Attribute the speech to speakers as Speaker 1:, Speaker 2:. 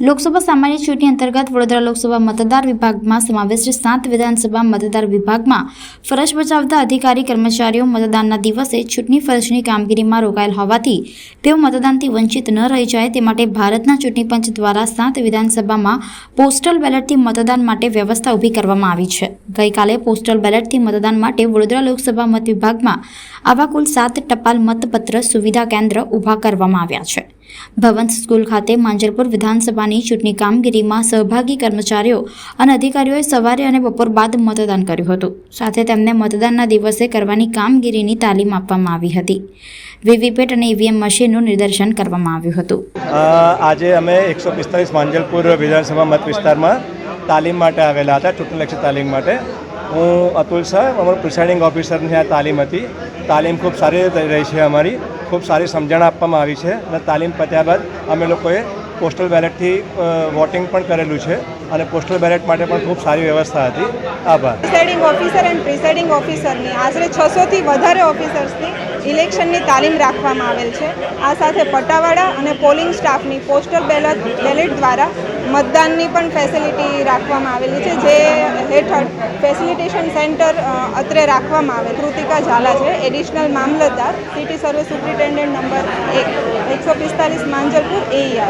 Speaker 1: લોકસભા સામાન્ય ચૂંટણી અંતર્ગત વડોદરા લોકસભા મતદાર વિભાગમાં સમાવિષ્ટ સાત વિધાનસભા મતદાર વિભાગમાં ફરજ બજાવતા અધિકારી, કર્મચારીઓ મતદાનના દિવસે ચૂંટણી ફરજની કામગીરીમાં રોકાયેલ હોવાથી તેઓ મતદાનથી વંચિત ન રહી જાય. તે માટે ભારતના ચૂંટણી પંચ દ્વારા સાત વિધાનસભામાં પોસ્ટલ બેલેટથી મતદાન માટે વ્યવસ્થા ઊભી કરવામાં આવી છે. ગઈકાલે પોસ્ટલ બેલેટથી મતદાન માટે વડોદરા લોકસભા મત વિભાગમાં આવા કુલ સાત ટપાલ મતપત્ર સુવિધા કેન્દ્ર ઊભા કરવામાં આવ્યા છે. ભવંત સ્કૂલ ખાતે માંજલપુર વિધાનસભાની ચૂંટણી કામગીરીમાં સહભાગી કર્મચારીઓ અને અધિકારીઓએ સવારે અને બપોર બાદ મતદાન કર્યું હતું. સાથે તેમને મતદાનના દિવસે કરવાની કામગીરીની તાલીમ આપવામાં આવી હતી. વીવીપેટ અને ઈવીએમ મશીનનું નિદર્શન કરવામાં આવ્યું હતું.
Speaker 2: આજે અમે એકસો પિસ્તાલીસ માંજલપુર વિધાનસભા મત વિસ્તારમાં તાલીમ માટે આવેલા હતા, ચૂંટણીલક્ષી તાલીમ માટે. હું અતુલ શાહ અમારું પ્રિસાઇડિંગ ઓફિસરની આ તાલીમ હતી. તાલીમ ખૂબ સારી રીતે રહી છે અમારી. ખૂબ સારી સમજણ આપવામાં આવી છે અને તાલીમ પત્યા બાદ અમે લોકોએ પોસ્ટલ બેલેટથી વોટિંગ પણ કરેલું છે અને પોસ્ટલ બેલેટ માટે પણ ખૂબ સારી વ્યવસ્થા હતી. આભાર.
Speaker 3: પ્રિસાઇડિંગ ઓફિસર એન્ડ પ્રિસાઇડિંગ ઓફિસરની આશરે છસોથી વધારે ઓફિસર્સની ઇલેક્શનની તાલીમ રાખવામાં આવેલ છે. આ સાથે પટાવાડા અને પોલિંગ સ્ટાફની પોસ્ટલ બેલેટ બેલેટ દ્વારા મતદાનની પણ ફેસિલિટી રાખવામાં આવેલી છે, જે હેઠળ ફેસિલિટેશન સેન્ટર અત્રે રાખવામાં આવે. કૃતિકા ઝાલા છે additional mamlatdar city service superintendent number એક, એકસો પિસ્તાલીસ માંજલપુર એઈઆર